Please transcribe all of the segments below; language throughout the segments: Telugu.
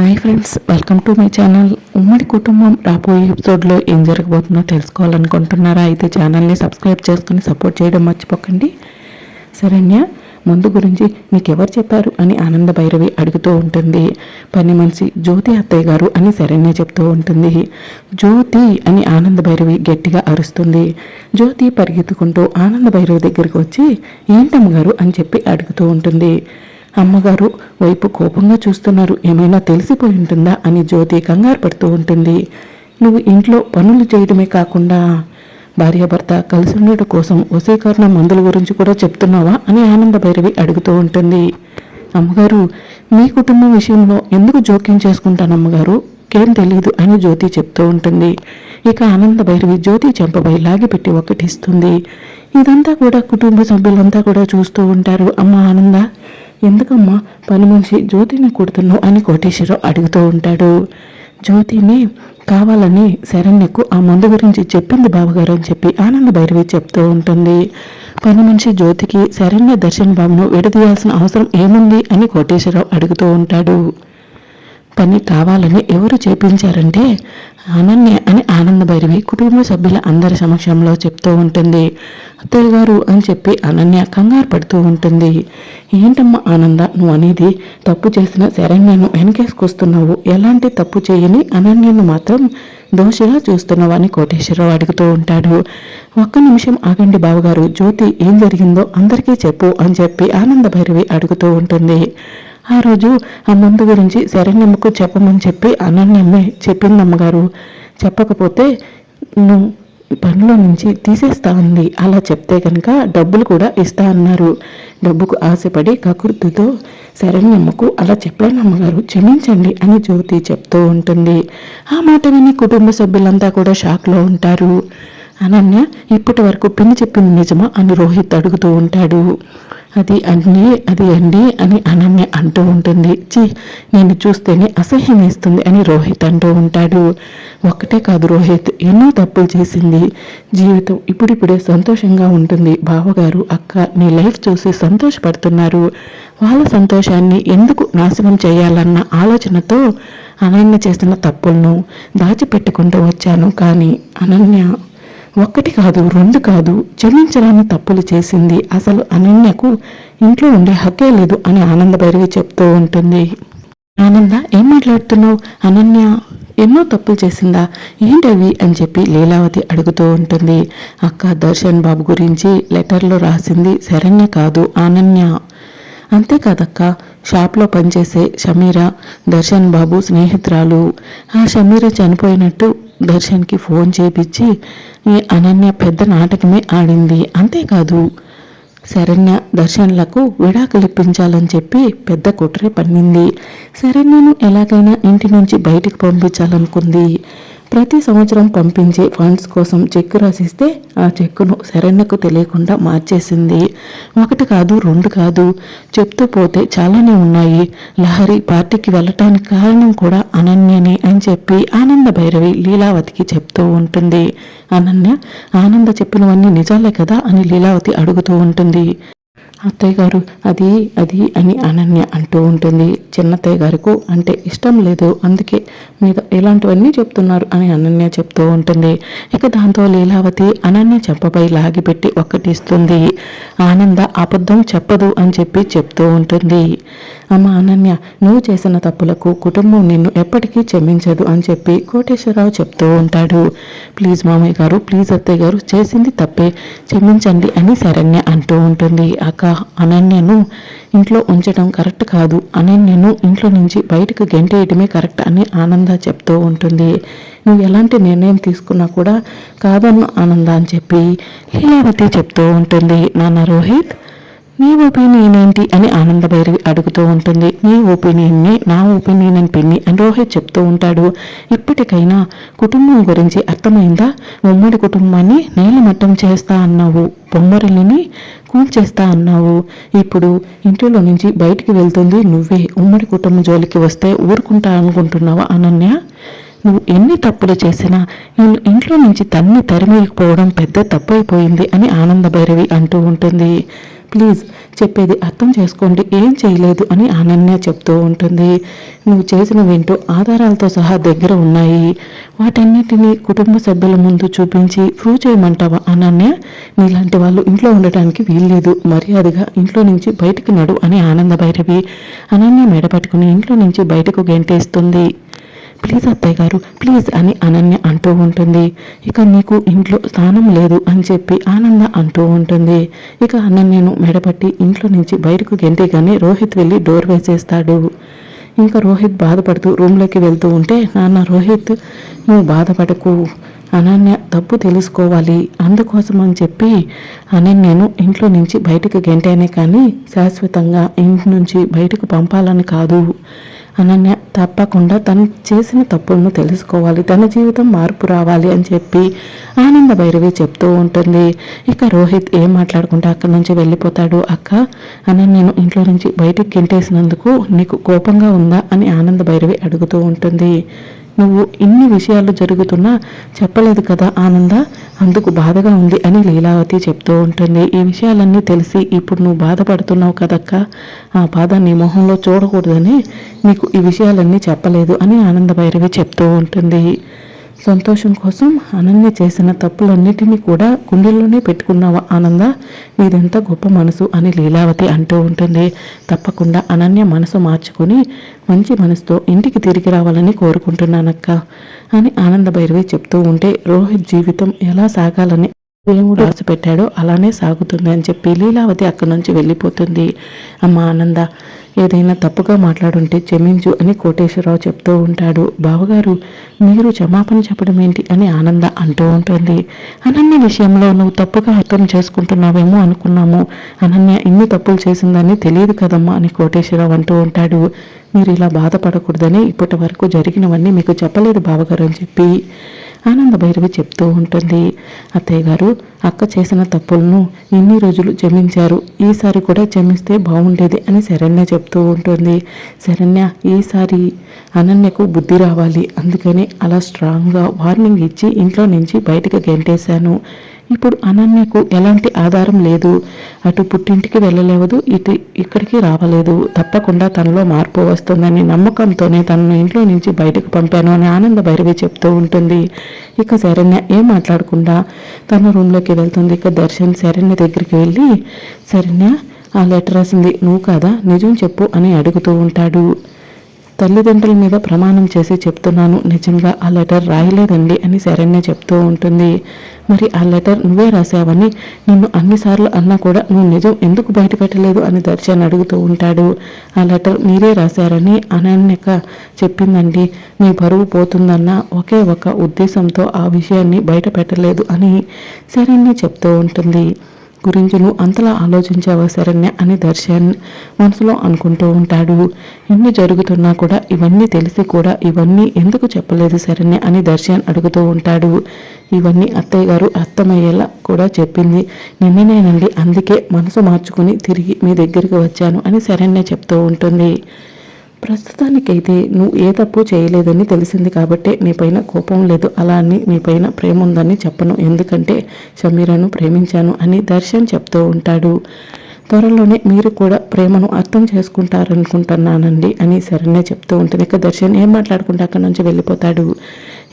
Hi friends welcome to my channel. ఉమ్మడి కుటుంబం రాబోయే ఎపిసోడ్లో ఏం జరగబోతుందో తెలుసుకోవాలనుకుంటున్నారా? అయితే ఛానల్ని సబ్స్క్రైబ్ చేసుకుని సపోర్ట్ చేయడం మర్చిపోకండి. శరణ్య ముందు గురించి మీకు ఎవరు చెప్పారు అని ఆనంద భైరవి అడుగుతూ ఉంటుంది. పని మనిషి జ్యోతి అత్తయ్య గారు అని శరణ్య చెప్తూ ఉంటుంది. జ్యోతి అని ఆనంద భైరవి గట్టిగా అరుస్తుంది. జ్యోతి పరిగెత్తుకుంటూ ఆనంద భైరవి దగ్గరికి వచ్చి ఏంటమ్మగారు అని చెప్పి అడుగుతూ ఉంటుంది. అమ్మగారు వైపు కోపంగా చూస్తున్నారు. ఏమైనా తెలిసిపోయి ఉంటుందా అని జ్యోతి కంగారు పడుతూ ఉంటుంది. నువ్వు ఇంట్లో పనులు చేయడమే కాకుండా భార్యాభర్త కలిసి ఉండటం కోసం వశీకరణ మందుల గురించి కూడా చెప్తున్నావా అని ఆనంద భైరవి అడుగుతూ ఉంటుంది. అమ్మగారు మీ కుటుంబం విషయంలో ఎందుకు జోక్యం చేసుకుంటాను అమ్మగారు? కేం తెలియదు అని జ్యోతి చెప్తూ ఉంటుంది. ఇక ఆనంద భైరవి జ్యోతి చెంపపై లాగిపెట్టి ఒకటిస్తుంది ఇదంతా కూడా కుటుంబ సభ్యులంతా కూడా చూస్తూ ఉంటారు. అమ్మ ఆనంద ఎందుకమ్మా పని మనిషి జ్యోతిని కొడుతున్నావు అని కోటేశ్వరరావు అడుగుతూ ఉంటాడు. జ్యోతిని కావాలని శరణ్యకు ఆ మందు గురించి చెప్పింది బావగారు అని చెప్పి ఆనంద భైరవి చెప్తూ ఉంటుంది. పని మనిషి జ్యోతికి శరణ్య దర్శన్ బాబును విడదీయాల్సిన అవసరం ఏముంది అని కోటేశ్వరరావు అడుగుతూ ఉంటాడు. పని కావాలని ఎవరు చేపించారంటే అనన్య అని ఆనంద భైరవి కుటుంబ సభ్యుల అందరి సమక్షంలో చెప్తూ ఉంటుంది. అత్తయ్య గారు అని చెప్పి అనన్య కంగారు పడుతూ ఉంటుంది. ఏంటమ్మా ఆనంద నువ్వు అనేది తప్పు చేసిన శరణ్యను వెనకేసుకొస్తున్నావు. ఎలాంటి తప్పు చేయని అనన్యను మాత్రం దోషిగా చూస్తున్నావు అని కోటేశ్వరరావు అడుగుతూ ఉంటాడు. ఒక్క నిమిషం ఆగండి బావగారు. జ్యోతి ఏం జరిగిందో అందరికీ చెప్పు అని చెప్పి ఆనంద భైరవి అడుగుతూ ఉంటుంది. ఆ రోజు ఆ మందు గురించి శరణ్యమ్మకు చెప్పమని చెప్పి అనన్యమ్మే చెప్పింది అమ్మగారు. చెప్పకపోతే నువ్వు పనిలో నుంచి తీసేస్తా ఉంది అలా చెప్తే కనుక డబ్బులు కూడా ఇస్తా అన్నారు. డబ్బుకు ఆశపడి కకృతితో శరణ్యమ్మకు అలా చెప్పాను అమ్మగారు క్షమించండి అని జ్యోతి చెప్తూ ఉంటుంది. ఆ మాట విని కుటుంబ సభ్యులంతా కూడా షాక్లో ఉంటారు. అనన్య ఇప్పటి వరకు పిన్ని చెప్పింది నిజమా అని రోహిత్ అడుగుతూ ఉంటాడు. అది అండి అది అండి అని అనన్య అంటూ ఉంటుంది. చి నేను చూస్తేనే అసహ్యం వేస్తుంది అని రోహిత్ అంటూ ఉంటాడు. ఒక్కటే కాదు రోహిత్ ఎన్నో తప్పులు చేసింది. జీవితం ఇప్పుడిప్పుడే సంతోషంగా ఉంటుంది. బావగారు అక్క నీ లైఫ్ చూసి సంతోషపడుతున్నారు. వాళ్ళ సంతోషాన్ని ఎందుకు నాశనం చేయాలన్న ఆలోచనతో అనన్య చేసిన తప్పులను దాచిపెట్టుకుంటూ వచ్చాను. కానీ అనన్య ఒక్కటి కాదు రెండు కాదు చెల్లించరాని తప్పులు చేసింది. అసలు అనన్యకు ఇంట్లో ఉండే హక్కే లేదు అని ఆనంద భైరవి చెప్తూ ఉంటుంది. ఆనంద ఏం మాట్లాడుతున్నావు? అనన్య ఎన్నో తప్పులు చేసిందా? ఏంటవి అని చెప్పి లీలావతి అడుగుతూ ఉంటుంది. అక్క దర్శన్ బాబు గురించి లెటర్లో రాసింది శరణ్య కాదు అనన్య. అంతేకాదక్క షాప్లో పనిచేసే షమీర దర్శన్ బాబు స్నేహితురాలు. ఆ షమీర చనిపోయినట్టు దర్శన్కి ఫోన్ చేపించి ఈ అనన్య పెద్ద నాటకమే ఆడింది. అంతేకాదు శరణ్య దర్శన్లకు విడాకులు ఇప్పించాలని చెప్పి పెద్ద కుట్రే పన్నింది. శరణ్యను ఎలాగైనా ఇంటి నుంచి బయటికి పంపించాలనుకుంది. ప్రతి సంవత్సరం పంపించే ఫండ్స్ కోసం చెక్కు రాసిస్తే ఆ చెక్కును శరణ్యకు తెలియకుండా మార్చేసింది. ఒకటి కాదు రెండు కాదు. చెప్తూ పోతే చాలానే ఉన్నాయి. లహరి పార్టీకి వెళ్ళటానికి కారణం కూడా అనన్యనే అని చెప్పి ఆనంద భైరవి లీలావతికి చెప్తూ ఉంటుంది. అనన్య ఆనంద చెప్పినవన్నీ నిజాలే కదా? అని లీలావతి అడుగుతూ ఉంటుంది. అత్తయ్య గారు అది అది అని అనన్య అంటూ ఉంటుంది. చిన్నత్తయ్య గారికి అంటే ఇష్టం లేదు. అందుకే మీద ఇలాంటివన్నీ చెప్తున్నారు అని అనన్య చెప్తూ ఉంటుంది. ఇక దాంతో లీలావతి అనన్య చెప్పపై లాగిపెట్టి ఒక్కటిస్తుంది. ఆనంద అబద్ధం చెప్పదు అని చెప్పి చెప్తూ ఉంటుంది. అమ్మ అనన్య నువ్వు చేసిన తప్పులకు కుటుంబం నిన్ను ఎప్పటికీ క్షమించదు అని చెప్పి కోటేశ్వరరావు చెప్తూ ఉంటాడు. ప్లీజ్ మామయ్య గారు ప్లీజ్ అత్తయ్య గారు చేసింది తప్పే. క్షమించండి అని శరణ్య అంటూ ఉంటుంది. అక్క అనన్యను ఇంట్లో ఉంచడం కరెక్ట్ కాదు. అనన్యను ఇంట్లో నుంచి బయటకు గెంటేయటమే కరెక్ట్ అని ఆనంద చెప్తూ ఉంటుంది. నువ్వు ఎలాంటి నిర్ణయం తీసుకున్నా కూడా కాదన్న ఆనంద అని చెప్పి లీలావతి చెప్తూ ఉంటుంది. నాన్న రోహిత్ నీ ఒపీనియన్ ఏంటి అని ఆనంద భైరవి అడుగుతూ ఉంటుంది. నీ ఒపీనియన్ని నా ఒపీనియన్ అని పిన్ని అని రోహిత్ చెప్తూ ఉంటాడు. ఇప్పటికైనా కుటుంబం గురించి అర్థమైందా? ఉమ్మడి కుటుంబాన్ని నేలమట్టం చేస్తా అన్నావు. బొమ్మరిల్లిని కూల్చేస్తా అన్నావు. ఇప్పుడు ఇంట్లో నుంచి బయటికి వెళ్తుంది నువ్వే. ఉమ్మడి కుటుంబం జోలికి వస్తే ఊరుకుంటా అనుకుంటున్నావా అనన్య? నువ్వు ఎన్ని తప్పులు చేసినా నేను ఇంట్లో నుంచి తన్ని తరిమేయకపోవడం పెద్ద తప్పైపోయింది అని ఆనంద భైరవి అంటూ ఉంటుంది. ప్లీజ్ చెప్పేది అర్థం చేసుకోండి ఏం చేయలేదు అని అనన్య చెప్తూ ఉంటుంది. నువ్వు చేసిన వింటూ ఆధారాలతో సహా దగ్గర ఉన్నాయి. వాటన్నిటినీ కుటుంబ సభ్యుల ముందు చూపించి ప్రూవ్ చేయమంటావా అనన్య? నీలాంటి వాళ్ళు ఇంట్లో ఉండటానికి వీల్లేదు. మర్యాదగా ఇంట్లో నుంచి బయటకు నడు అని ఆనంద భైరవి అనన్య మెడ పట్టుకుని ఇంట్లో నుంచి బయటకు గెంటేస్తుంది. ప్లీజ్ అత్తయ్య గారు ప్లీజ్ అని అనన్య అంటూ ఉంటుంది. ఇక నీకు ఇంట్లో స్థానం లేదు అని చెప్పి ఆనంద అంటూ ఉంటుంది. ఇక అనన్యను మెడపట్టి ఇంట్లో నుంచి బయటకు గెంటేగానే రోహిత్ వెళ్ళి డోర్ వేసేస్తాడు. ఇంకా రోహిత్ బాధపడుతూ రూమ్లోకి వెళ్తూ ఉంటే నాన్న రోహిత్ నువ్వు బాధపడకు. అనన్య తప్పు తెలుసుకోవాలి. అందుకోసం అని చెప్పి అనన్యను ఇంట్లో నుంచి బయటకు గెంటేనే కానీ శాశ్వతంగా ఇంటి నుంచి బయటకు పంపాలని కాదు. అనన్య తప్పకుండా తను చేసిన తప్పులను తెలుసుకోవాలి తన జీవితం మార్పు రావాలి అని చెప్పి ఆనంద భైరవి చెప్తూ ఉంటుంది. ఇక రోహిత్ ఏం మాట్లాడుకుంటే అక్కడి నుంచి వెళ్ళిపోతాడు. అక్క అనన్యను ఇంట్లో నుంచి బయటికి గెంటేసినందుకు నీకు కోపంగా ఉందా అని ఆనంద భైరవి అడుగుతూ ఉంటుంది. నువ్వు ఇన్ని విషయాలు జరుగుతున్నా చెప్పలేదు కదా ఆనంద? అందుకు బాధగా ఉంది అని లీలావతి చెప్తూ ఉంటుంది. ఈ విషయాలన్నీ తెలిసి ఇప్పుడు నువ్వు బాధపడుతున్నావు కదక్క? ఆ బాధ నీ మొహంలో చూడకూడదని నీకు ఈ విషయాలన్నీ చెప్పలేదు అని ఆనంద భైరవి చెప్తూ ఉంటుంది. సంతోషం కోసం అనన్య చేసిన తప్పులన్నిటినీ కూడా గుండెల్లోనే పెట్టుకున్నావా ఆనంద? నీదెంత గొప్ప మనసు అని లీలావతి అంటూ ఉంటుంది. తప్పకుండా అనన్య మనసు మార్చుకొని మంచి మనసుతో ఇంటికి తిరిగి రావాలని కోరుకుంటున్నానక్క అని ఆనంద భైరవి చెప్తూ ఉంటే రోహిత్ జీవితం ఎలా సాగాలని దేవుడు రాసి పెట్టాడో అలానే సాగుతుంది అని చెప్పి లీలావతి అక్కడి నుంచి వెళ్ళిపోతుంది. అమ్మ ఆనంద ఏదైనా తప్పుగా మాట్లాడుంటే క్షమించు అని కోటేశ్వరరావు చెప్తూ ఉంటాడు. బావగారు మీరు క్షమాపణ చెప్పడం ఏంటి అని ఆనంద అంటూ ఉంటుంది. అనన్య విషయంలో నువ్వు తప్పుగా అర్థం చేసుకుంటున్నావేమో అనుకున్నాము. అనన్య ఇన్ని తప్పులు చేసిందని తెలియదు కదమ్మా అని కోటేశ్వరరావు అంటూ ఉంటాడు. మీరు ఇలా బాధపడకూడదని ఇప్పటి వరకు జరిగినవన్నీ మీకు చెప్పలేదు బావగారు అని చెప్పి. ఆనంద భైరవి చెప్తూ ఉంటుంది. అత్తయ్య గారు అక్క చేసిన తప్పులను ఇన్ని రోజులు క్షమించారు. ఈసారి కూడా క్షమిస్తే బాగుండేది అని శరణ్య చెప్తూ ఉంటుంది. శరణ్య ఈసారి అనన్యకు బుద్ధి రావాలి. అందుకని అలా స్ట్రాంగ్గా వార్నింగ్ ఇచ్చి ఇంట్లో నుంచి బయటకు గెంటేశాను. ఇప్పుడు అనన్యకు ఎలాంటి ఆధారం లేదు. అటు పుట్టింటికి వెళ్ళలేవదు ఇటు ఇక్కడికి రావలేదు. తప్పకుండా తనలో మార్పు వస్తుందని నమ్మకంతోనే తనను ఇంట్లో నుంచి బయటకు పంపాను అని ఆనంద భైరవి చెప్తూ ఉంటుంది. ఇక శరణ్య ఏం మాట్లాడకుండా తన రూమ్లోకి వెళ్తుంది. ఇక దర్శన్ శరణ్య దగ్గరికి వెళ్ళి శరణ్య ఆ లెటర్ రాసింది నువ్వు కాదా? నిజం చెప్పు అని అడుగుతూ ఉంటాడు. తల్లిదండ్రుల మీద ప్రమాణం చేసి చెప్తున్నాను. నిజంగా ఆ లెటర్ రాయలేదండి అని శరణ్య చెప్తూ ఉంటుంది. మరి ఆ లెటర్ నువ్వే రాసావని నిన్ను అన్నిసార్లు అన్నా కూడా నువ్వు నిజం ఎందుకు బయట పెట్టలేదు అని దర్శన్ అడుగుతూ ఉంటాడు. ఆ లెటర్ మీరే రాశారని అనన్యక చెప్పిందండి. మీ బరువు పోతుందన్న ఒకే ఒక ఉద్దేశంతో ఆ విషయాన్ని బయట పెట్టలేదు అని శరణ్య చెప్తూ ఉంటుంది. గురించి నువ్వు అంతలా ఆలోచించావా సరేనే అని దర్శన్ మనసులో అనుకుంటూ ఉంటాడు. ఇన్ని జరుగుతున్నా కూడా ఇవన్నీ తెలిసి కూడా ఇవన్నీ ఎందుకు చెప్పలేదు సరేనే అని దర్శన్ అడుగుతూ ఉంటాడు. ఇవన్నీ అత్తయ్య గారు అర్థమయ్యేలా కూడా చెప్పింది. నిన్ననేనండి అందుకే మనసు మార్చుకుని తిరిగి మీ దగ్గరికి వచ్చాను అని సరేనే చెప్తూ ఉంటుంది. ప్రస్తుతానికైతే నువ్వు ఏ తప్పు చేయలేదని తెలిసింది కాబట్టి నీపైన కోపం లేదు. అలా అని నీపైన ప్రేమ ఉందని చెప్పను. ఎందుకంటే షమీరను ప్రేమించాను అని దర్శన్ చెప్తూ ఉంటాడు. త్వరలోనే మీరు కూడా ప్రేమను అర్థం చేసుకుంటారనుకుంటున్నానండి అని శరణ్య చెప్తూ ఉంటుంది. ఇక దర్శన్ ఏం మాట్లాడుకుంటే అక్కడి నుంచి వెళ్ళిపోతాడు.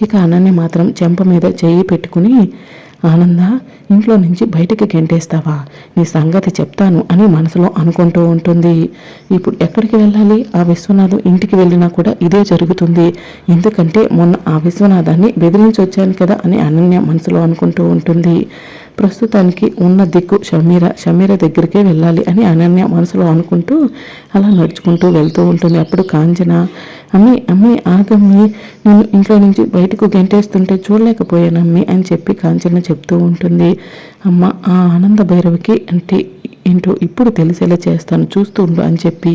ఇక అనన్య మాత్రం చెంప మీద చేయి పెట్టుకుని ఆనంద ఇంట్లో నుంచి బయటికి గెంటేస్తావా? నీ సంగతి చెప్తాను అని మనసులో అనుకుంటూ ఉంటుంది. ఇప్పుడు ఎక్కడికి వెళ్ళాలి? ఆ విశ్వనాథం ఇంటికి వెళ్ళినా కూడా ఇదే జరుగుతుంది. ఎందుకంటే మొన్న ఆ విశ్వనాథాన్ని బెదిరించి వచ్చాను కదా అని అనన్య మనసులో అనుకుంటూ ఉంటుంది. ప్రస్తుతానికి ఉన్న దిక్కు షమీర షమీర దగ్గరికే వెళ్ళాలి అని అనన్య మనసులో అనుకుంటూ అలా నడుచుకుంటూ వెళ్తూ ఉంటుంది. అప్పుడు కాంచన అమ్మి అమ్మి ఆగమ్మి నేను ఇంట్లో నుంచి బయటకు గెంటేస్తుంటే చూడలేకపోయానమ్మి అని చెప్పి కాంచన చెప్తూ ఉంటుంది. అమ్మ ఆ ఆనంద భైరవికి అంటే ఏంటో ఇప్పుడు తెలిసేలా చేస్తాను చూస్తూ ఉండు అని చెప్పి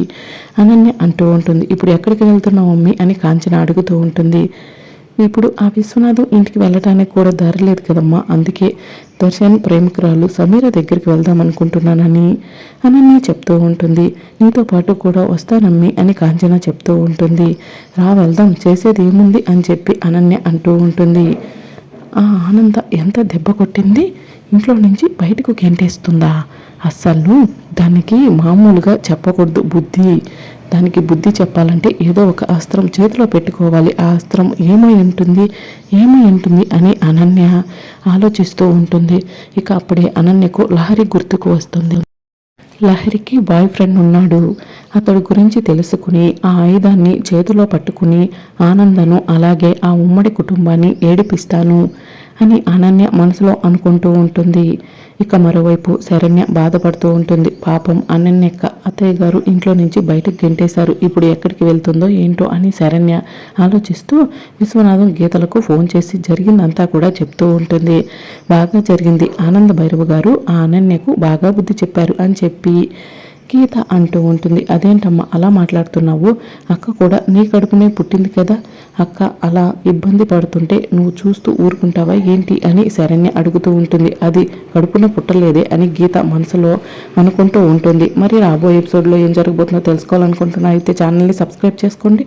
అనన్య అంటూ ఉంటుంది. ఇప్పుడు ఎక్కడికి వెళ్తున్నావు మమ్మీ అని కాంచన అడుగుతూ ఉంటుంది. ఇప్పుడు ఆ విశ్వనాథం ఇంటికి వెళ్ళటానికి కూడా దారి లేదు కదమ్మా. అందుకే దర్శన్ ప్రేమికురాలు సమీర దగ్గరికి వెళ్దాం అనుకుంటున్నానని అనన్య చెప్తూ ఉంటుంది. నీతో పాటు కూడా వస్తానమ్మి అని కాంచన చెప్తూ ఉంటుంది. రా వెళ్దాం. చేసేది ఏముంది అని చెప్పి అనన్య అంటూ ఉంటుంది. ఆ ఆనంద ఎంత దెబ్బ కొట్టింది? ఇంట్లో నుంచి బయటకు గెంటేస్తుందా? అస్సలు దానికి మామూలుగా చెప్పకూడదు బుద్ధి. దానికి బుద్ధి చెప్పాలంటే ఏదో ఒక అస్త్రం చేతిలో పెట్టుకోవాలి. ఆ అస్త్రం ఏమై ఉంటుంది? ఏమై ఉంటుంది అని అనన్య ఆలోచిస్తూ ఉంటుంది. ఇక అప్పుడే అనన్యకు లహరి గుర్తుకు వస్తుంది. లహరికి బాయ్ ఫ్రెండ్ ఉన్నాడు. అతడి గురించి తెలుసుకుని ఆ ఆయుధాన్ని చేతిలో పట్టుకుని ఆనందను అలాగే ఆ ఉమ్మడి కుటుంబాన్ని ఏడిపిస్తాను. అని అనన్య మనసులో అనుకుంటూ ఉంటుంది. ఇక మరోవైపు శరణ్య బాధపడుతూ ఉంటుంది. పాపం అనన్యక్క అత్తయ్య గారు ఇంట్లో నుంచి బయటకు గెంటేశారు. ఇప్పుడు ఎక్కడికి వెళ్తుందో ఏంటో అని శరణ్య ఆలోచిస్తూ విశ్వనాథం గీతలకు ఫోన్ చేసి జరిగిందంతా కూడా చెప్తూ ఉంటుంది. బాగా జరిగింది. ఆనంద భైరవ గారు ఆ అనన్యకు బాగా బుద్ధి చెప్పారు అని చెప్పి గీత అంటూ ఉంటుంది. అదేంటమ్మా అలా మాట్లాడుతున్నావు? అక్క కూడా నీ కడుపునే పుట్టింది కదా? అక్క అలా ఇబ్బంది పడుతుంటే నువ్వు చూస్తూ ఊరుకుంటావా ఏంటి అని శరణ్య అడుగుతూ ఉంటుంది. అది కడుపున పుట్టలేదే అని గీత మనసులో అనుకుంటూ ఉంటుంది. మరి రాబోయే ఎపిసోడ్లో ఏం జరగబోతుందో తెలుసుకోవాలనుకుంటున్నా. అయితే ఛానల్ని సబ్స్క్రైబ్ చేసుకోండి.